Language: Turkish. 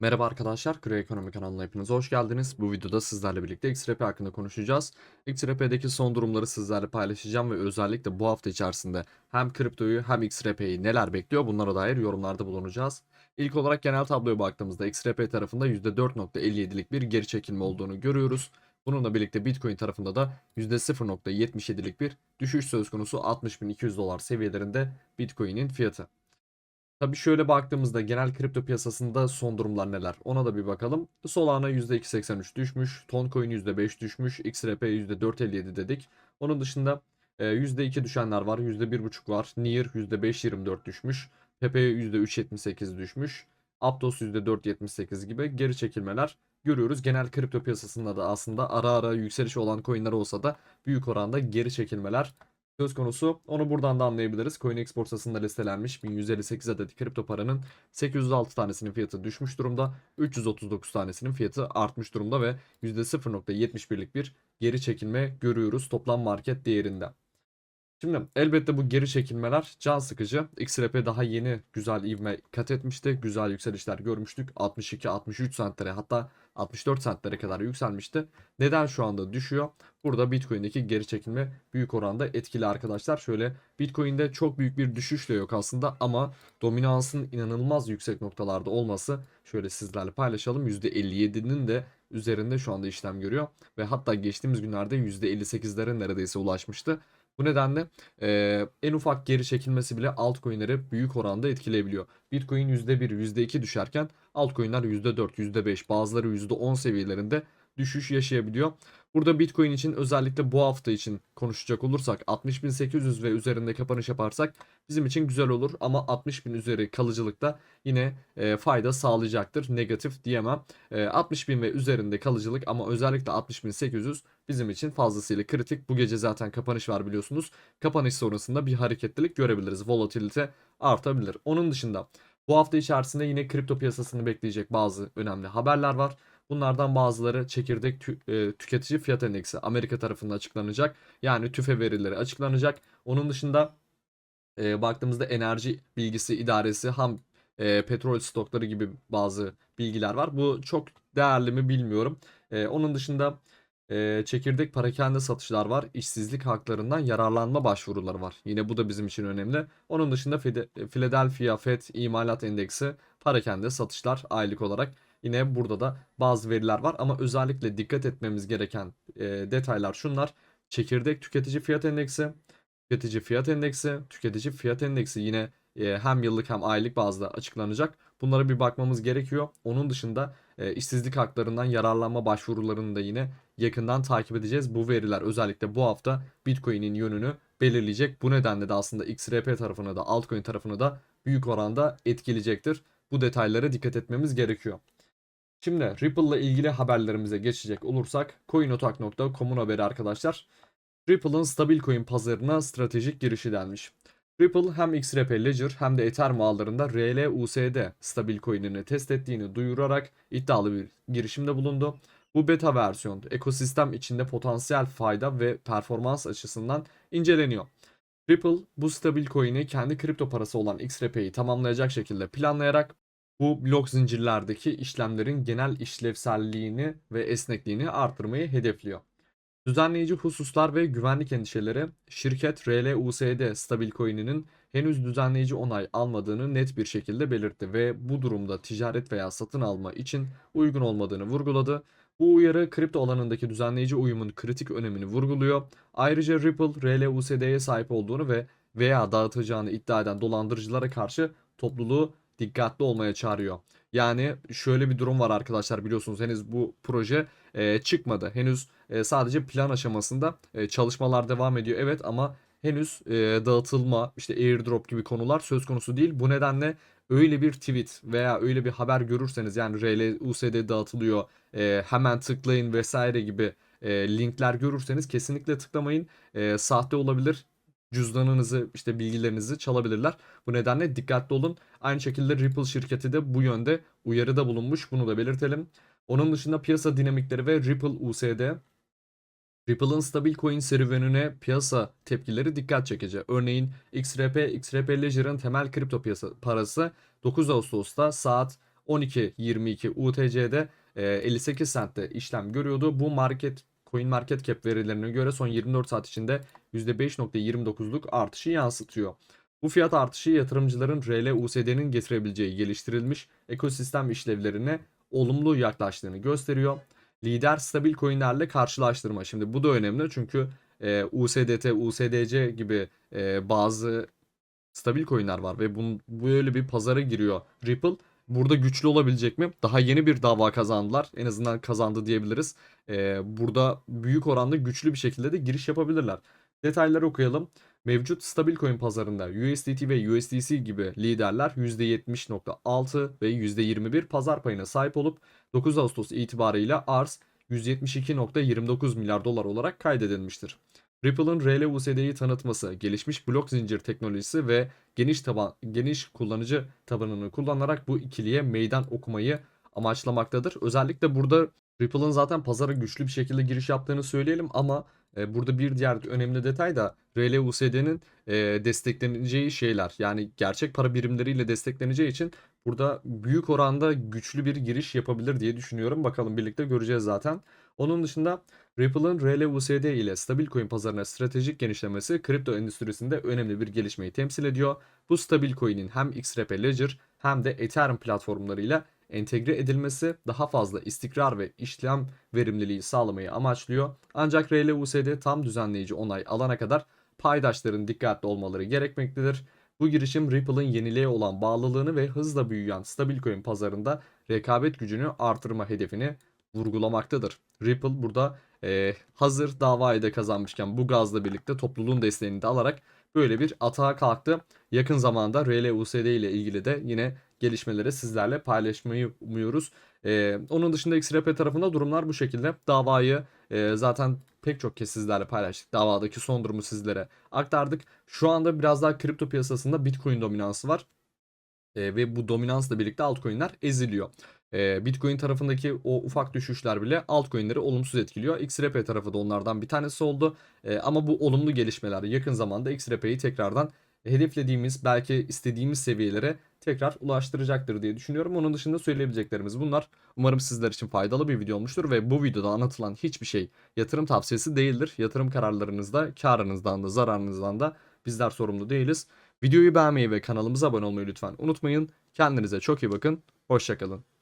Merhaba arkadaşlar, Kuru Ekonomi kanalına hepiniz hoş geldiniz. Bu videoda sizlerle birlikte XRP hakkında konuşacağız. XRP'deki son durumları sizlerle paylaşacağım ve özellikle bu hafta içerisinde hem kriptoyu hem XRP'yi neler bekliyor bunlara dair yorumlarda bulunacağız. İlk olarak genel tabloya baktığımızda XRP tarafında %4.57'lik bir geri çekilme olduğunu görüyoruz. Bununla birlikte Bitcoin tarafında da %0.77'lik bir düşüş söz konusu 60.200 dolar seviyelerinde Bitcoin'in fiyatı. Tabii şöyle baktığımızda genel kripto piyasasında son durumlar neler? Ona da bir bakalım. Solana %2.83 düşmüş. Toncoin %5 düşmüş. XRP %4.57 dedik. Onun dışında e, %2 düşenler var. %1.5 var. Near %5.24 düşmüş. Pepe %3.78 düşmüş. Aptos %4.78 gibi geri çekilmeler görüyoruz. Genel kripto piyasasında da aslında ara ara yükseliş olan coinler olsa da büyük oranda geri çekilmeler söz konusu. Onu buradan da anlayabiliriz. CoinEx borsasında listelenmiş 1158 adet kripto paranın 806 tanesinin fiyatı düşmüş durumda. 339 tanesinin fiyatı artmış durumda ve %0.71'lik bir geri çekilme görüyoruz toplam market değerinde. Şimdi elbette bu geri çekilmeler can sıkıcı. XRP daha yeni güzel ivme kat etmişti. Güzel yükselişler görmüştük. 62-63 centlere hatta 64 centlere kadar yükselmişti. Neden şu anda düşüyor? Burada Bitcoin'deki geri çekilme büyük oranda etkili arkadaşlar. Şöyle Bitcoin'de çok büyük bir düşüş de yok aslında ama dominansın inanılmaz yüksek noktalarda olması şöyle sizlerle paylaşalım. %57'nin de üzerinde şu anda işlem görüyor ve hatta geçtiğimiz günlerde %58'lere neredeyse ulaşmıştı. Bu nedenle e, en ufak geri çekilmesi bile altcoin'leri büyük oranda etkileyebiliyor. Bitcoin %1, %2 düşerken altcoin'ler %4, %5 bazıları %10 seviyelerinde düşüş yaşayabiliyor. Burada Bitcoin için özellikle bu hafta için konuşacak olursak 60.800 ve üzerinde kapanış yaparsak bizim için güzel olur ama 60.000 üzeri kalıcılıkta yine e, fayda sağlayacaktır. Negatif diyemem. E, 60.000 ve üzerinde kalıcılık ama özellikle 60.800 bizim için fazlasıyla kritik. Bu gece zaten kapanış var biliyorsunuz. Kapanış sonrasında bir hareketlilik görebiliriz. Volatilite artabilir. Onun dışında bu hafta içerisinde yine kripto piyasasını bekleyecek bazı önemli haberler var. Bunlardan bazıları çekirdek tü, e, tüketici fiyat endeksi Amerika tarafında açıklanacak. Yani tüfe verileri açıklanacak. Onun dışında e, baktığımızda enerji bilgisi idaresi ham e, petrol stokları gibi bazı bilgiler var. Bu çok değerli mi bilmiyorum. E, onun dışında e, çekirdek parakende satışlar var. İşsizlik haklarından yararlanma başvuruları var. Yine bu da bizim için önemli. Onun dışında Philadelphia Fed imalat endeksi parakende satışlar aylık olarak Yine burada da bazı veriler var ama özellikle dikkat etmemiz gereken e, detaylar şunlar. Çekirdek tüketici fiyat endeksi, tüketici fiyat endeksi, tüketici fiyat endeksi yine e, hem yıllık hem aylık bazda açıklanacak. Bunlara bir bakmamız gerekiyor. Onun dışında e, işsizlik haklarından yararlanma başvurularını da yine yakından takip edeceğiz. Bu veriler özellikle bu hafta Bitcoin'in yönünü belirleyecek. Bu nedenle de aslında XRP tarafını da altcoin tarafını da büyük oranda etkileyecektir. Bu detaylara dikkat etmemiz gerekiyor. Şimdi Ripple ile ilgili haberlerimize geçecek olursak coinotak.com'un haberi arkadaşlar. Ripple'ın stabil coin pazarına stratejik girişi denmiş. Ripple hem XRP Ledger hem de Ethereum ağlarında RLUSD stabil coin'ini test ettiğini duyurarak iddialı bir girişimde bulundu. Bu beta versiyon ekosistem içinde potansiyel fayda ve performans açısından inceleniyor. Ripple bu stabil coin'i kendi kripto parası olan XRP'yi tamamlayacak şekilde planlayarak bu blok zincirlerdeki işlemlerin genel işlevselliğini ve esnekliğini artırmayı hedefliyor. Düzenleyici hususlar ve güvenlik endişeleri şirket RLUSD stabil coin'inin henüz düzenleyici onay almadığını net bir şekilde belirtti ve bu durumda ticaret veya satın alma için uygun olmadığını vurguladı. Bu uyarı kripto alanındaki düzenleyici uyumun kritik önemini vurguluyor. Ayrıca Ripple RLUSD'ye sahip olduğunu ve veya dağıtacağını iddia eden dolandırıcılara karşı topluluğu dikkatli olmaya çağırıyor. Yani şöyle bir durum var arkadaşlar biliyorsunuz henüz bu proje e, çıkmadı. Henüz e, sadece plan aşamasında e, çalışmalar devam ediyor. Evet ama henüz e, dağıtılma işte airdrop gibi konular söz konusu değil. Bu nedenle öyle bir tweet veya öyle bir haber görürseniz yani RLUSD dağıtılıyor e, hemen tıklayın vesaire gibi e, linkler görürseniz kesinlikle tıklamayın. E, sahte olabilir cüzdanınızı işte bilgilerinizi çalabilirler. Bu nedenle dikkatli olun. Aynı şekilde Ripple şirketi de bu yönde uyarıda bulunmuş. Bunu da belirtelim. Onun dışında piyasa dinamikleri ve Ripple USD Ripple'ın stabil coin serüvenine piyasa tepkileri dikkat çekici. Örneğin XRP, XRP Ledger'ın temel kripto piyasa parası 9 Ağustos'ta saat 12.22 UTC'de e, 58 centte işlem görüyordu. Bu market Coin Market Cap verilerine göre son 24 saat içinde %5.29'luk artışı yansıtıyor. Bu fiyat artışı yatırımcıların RL-USD'nin getirebileceği geliştirilmiş ekosistem işlevlerine olumlu yaklaştığını gösteriyor. Lider stabil coinlerle karşılaştırma. Şimdi bu da önemli çünkü e, USDT, USDC gibi e, bazı stabil coinler var ve bunun böyle bir pazara giriyor Ripple. Burada güçlü olabilecek mi? Daha yeni bir dava kazandılar. En azından kazandı diyebiliriz. Ee, burada büyük oranda güçlü bir şekilde de giriş yapabilirler. Detayları okuyalım. Mevcut stabil coin pazarında USDT ve USDC gibi liderler %70.6 ve %21 pazar payına sahip olup 9 Ağustos itibarıyla arz 172.29 milyar dolar olarak kaydedilmiştir. Ripple'ın RL-USD'yi tanıtması, gelişmiş blok zincir teknolojisi ve geniş taban, geniş kullanıcı tabanını kullanarak bu ikiliye meydan okumayı amaçlamaktadır. Özellikle burada Ripple'ın zaten pazara güçlü bir şekilde giriş yaptığını söyleyelim ama e, burada bir diğer önemli detay da RL-USD'nin e, destekleneceği şeyler. Yani gerçek para birimleriyle destekleneceği için burada büyük oranda güçlü bir giriş yapabilir diye düşünüyorum. Bakalım birlikte göreceğiz zaten. Onun dışında Ripple'ın RL-USD ile stabil coin pazarına stratejik genişlemesi kripto endüstrisinde önemli bir gelişmeyi temsil ediyor. Bu stabil coin'in hem XRP Ledger hem de Ethereum platformlarıyla entegre edilmesi daha fazla istikrar ve işlem verimliliği sağlamayı amaçlıyor. Ancak RL-USD tam düzenleyici onay alana kadar paydaşların dikkatli olmaları gerekmektedir. Bu girişim Ripple'ın yeniliğe olan bağlılığını ve hızla büyüyen stabil coin pazarında rekabet gücünü artırma hedefini vurgulamaktadır. Ripple burada e, hazır davayı da kazanmışken bu gazla birlikte topluluğun desteğini de alarak böyle bir atağa kalktı. Yakın zamanda RL-USD ile ilgili de yine gelişmeleri sizlerle paylaşmayı umuyoruz. E, onun dışında XRP tarafında durumlar bu şekilde. Davayı e, zaten pek çok kez sizlerle paylaştık. Davadaki son durumu sizlere aktardık. Şu anda biraz daha kripto piyasasında Bitcoin dominansı var. E, ve bu dominansla birlikte altcoin'ler eziliyor. E, Bitcoin tarafındaki o ufak düşüşler bile altcoin'leri olumsuz etkiliyor. XRP tarafı da onlardan bir tanesi oldu. E, ama bu olumlu gelişmeler yakın zamanda XRP'yi tekrardan hedeflediğimiz belki istediğimiz seviyelere tekrar ulaştıracaktır diye düşünüyorum. Onun dışında söyleyebileceklerimiz bunlar. Umarım sizler için faydalı bir video olmuştur ve bu videoda anlatılan hiçbir şey yatırım tavsiyesi değildir. Yatırım kararlarınızda karınızdan da zararınızdan da bizler sorumlu değiliz. Videoyu beğenmeyi ve kanalımıza abone olmayı lütfen unutmayın. Kendinize çok iyi bakın. Hoşçakalın.